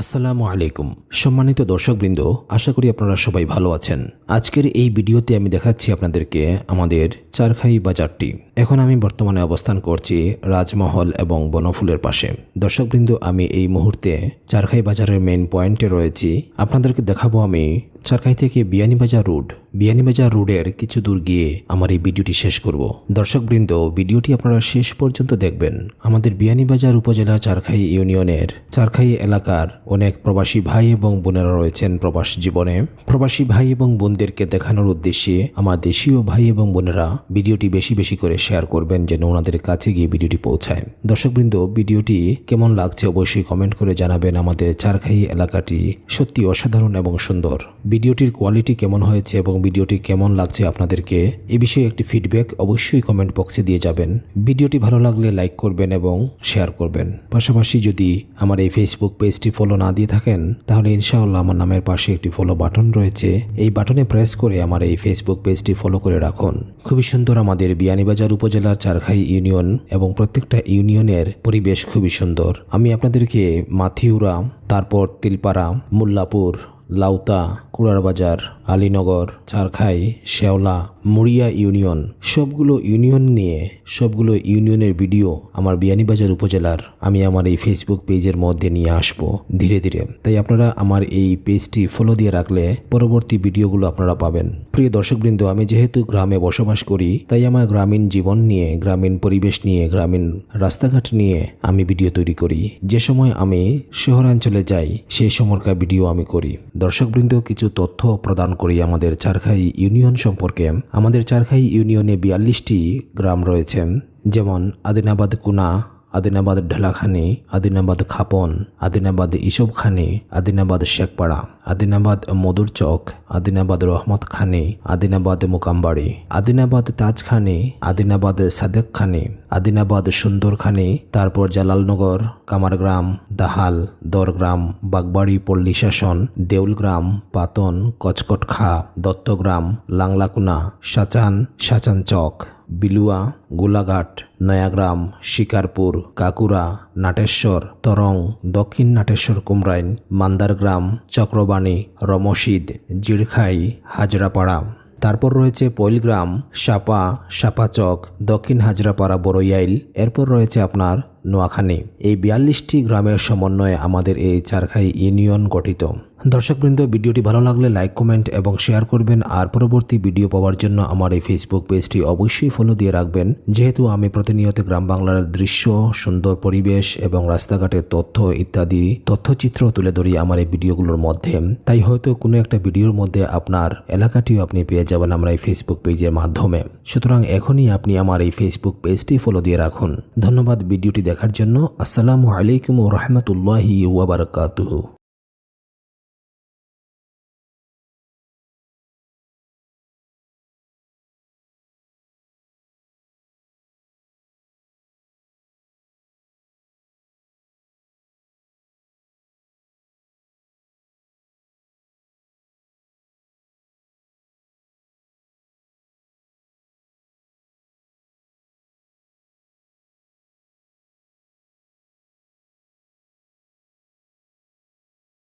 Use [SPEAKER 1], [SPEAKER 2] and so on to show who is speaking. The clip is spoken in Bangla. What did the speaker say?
[SPEAKER 1] আসসালামু আলাইকুম। সম্মানিত দর্শকবৃন্দ, আশা করি আপনারা সবাই ভালো আছেন। আজকের এই ভিডিওতে আমি দেখাচ্ছি আপনাদেরকে আমাদের চারখাই বাজারটি। এখন আমি বর্তমানে অবস্থান করছি রাজমহল এবং বনফুলের পাশে। দর্শকবৃন্দ, আমি এই মুহূর্তে চারখাই বাজারের মেইন পয়েন্টে রয়েছি। আপনাদেরকে দেখাবো আমি চারখাই থেকে বিয়ানীবাজার রোড বিয়ানীবাজার রোডের কিছু দূর গিয়ে আমার এই ভিডিওটি শেষ করব। দর্শকবৃন্দ, ভিডিওটি আপনারা শেষ পর্যন্ত দেখবেন। আমাদের বিয়ানীবাজার উপজেলা চারখাই ইউনিয়নের চারখাই এলাকার অনেক প্রবাসী ভাই এবং বোনেরা রয়েছেন প্রবাস জীবনে। প্রবাসী ভাই এবং বোনদেরকে দেখানোর উদ্দেশ্যে আমার দেশীয় ভাই এবং বোনেরা ভিডিওটি বেশি বেশি করে শেয়ার করবেন যেন ওনাদের কাছে গিয়ে ভিডিওটি পৌঁছায়। দর্শকবৃন্দ, ভিডিওটি কেমন লাগছে অবশ্যই কমেন্ট করে জানাবেন। আমাদের চারখাই এলাকাটি সত্যি অসাধারণ এবং সুন্দর। ভিডিওটির কোয়ালিটি কেমন হয়েছে এবং ভিডিওটি কেমন লাগছে আপনাদেরকে এ বিষয়ে একটি ফিডব্যাক অবশ্যই কমেন্ট বক্সে দিয়ে যাবেন। ভিডিওটি ভালো লাগলে লাইক করবেন এবং শেয়ার করবেন। পাশাপাশি যদি আমার এই ফেসবুক পেজটি ফলো না দিয়ে থাকেন, তাহলে ইনশাআল্লাহ আমার নামের পাশে একটি ফলো বাটন রয়েছে। এই বাটনে প্রেস করে আমার এই ফেসবুক পেজটি ফলো করে রাখুন। খুবই সুন্দর আমাদের বিয়ানীবাজার উপজেলার চারখাই ইউনিয়ন এবং প্রত্যেকটা ইউনিয়নের পরিবেশ খুবই সুন্দর। আমি আপনাদেরকে মাথিউরা, তারপর তিলপাড়া, মোল্লাপুর, লাউতা কুড়ারবাজার আলীনগর, চারখাই শেওলা মুড়িয়া ইউনিয়ন, সবগুলো ইউনিয়ন নিয়ে, সবগুলো ইউনিয়নের ভিডিও আমার বিয়ানীবাজার উপজেলার, আমি আমার এই ফেসবুক পেজের মধ্যে নিয়ে আসব ধীরে ধীরে। তাই আপনারা আমার এই পেজটি ফলো দিয়ে রাখলে পরবর্তী ভিডিওগুলো আপনারা পাবেন। প্রিয় দর্শকবৃন্দ, আমি যেহেতু গ্রামে বসবাস করি, তাই আমার গ্রামীণ জীবন নিয়ে, গ্রামীণ পরিবেশ নিয়ে, গ্রামীণ রাস্তাঘাট নিয়ে আমি ভিডিও তৈরি করি। যে সময় আমি শহরাঞ্চলে যাই সেই সময়কার ভিডিও আমি করি। দর্শকবৃন্দ, কিছু তথ্য প্রদান করি আমাদের চারখাই ইউনিয়ন সম্পর্কে। আমাদের চারখাই ইউনিয়নে বিয়াল্লিশটি গ্রাম রয়েছে, যেমন আদিনাবাদ, কুনা আদিনাবাদ ঢেলাখানি, আদিনাবাদ খাপন, আদিনাবাদ ইসবখানি, আদিনাবাদ শেখপাড়া, আদিনাবাদ মধুরচক আদিনাবাদ রহমত খানি আদিনাবাদ মুকামবাড়ি, আদিনাবাদ তাজখানি, আদিনাবাদ সাদেক খানি আদিনাবাদ সুন্দরখানি, তারপর জালালনগর, কামারগ্রাম, দাহাল, দরগ্রাম, বাগবাড়ি পল্লী শাসন, দেউলগ্রাম, পাতন, কচকটখা, দত্তগ্রাম, লাংলাকুনা, সাচান সাচান চক। বিলুয়া, গোলাঘাট, নয়াগ্রাম, শিকারপুর, কাকুরা, নাটেশ্বর, তরং, দক্ষিণ নাটেশ্বর কুমরাইন, মান্দারগ্রাম, চক্রবাণী, রমশিদ জিরখাই হাজরাপাড়া। তারপর রয়েছে পৈলগ্রাম, সাপা, সাপাচক, দক্ষিণ হাজরাপাড়া বড়ইয়াইল। এরপর রয়েছে আপনার নোয়াখালী। এই বিয়াল্লিশটি গ্রামের সমন্বয়ে আমাদের এই চারখাই ইউনিয়ন গঠিত। দর্শকবৃন্দ, ভিডিওটি ভালো লাগলে লাইক, কমেন্ট এবং শেয়ার করবেন। আর পরবর্তী ভিডিও পাওয়ার জন্য আমার এই ফেসবুক পেজটি অবশ্যই ফলো দিয়ে রাখবেন। যেহেতু আমি প্রতিনিয়ত গ্রাম বাংলার দৃশ্য, সুন্দর পরিবেশ এবং রাস্তাঘাটের তথ্য ইত্যাদি তথ্যচিত্র তুলে ধরি আমার এই ভিডিওগুলোর মধ্যে। তাই হয়তো কোনো একটা ভিডিওর মধ্যে আপনার এলাকাটিও আপনি পেয়ে যাবেন আমার এই ফেসবুক পেজের মাধ্যমে। সুতরাং এখনই আপনি আমার এই ফেসবুক পেজটি ফলো দিয়ে রাখুন। ধন্যবাদ ভিডিওটি দেখার জন্য। আসসালামু আলাইকুম রহমতুল্লাহি ওয়াবারকাতুহু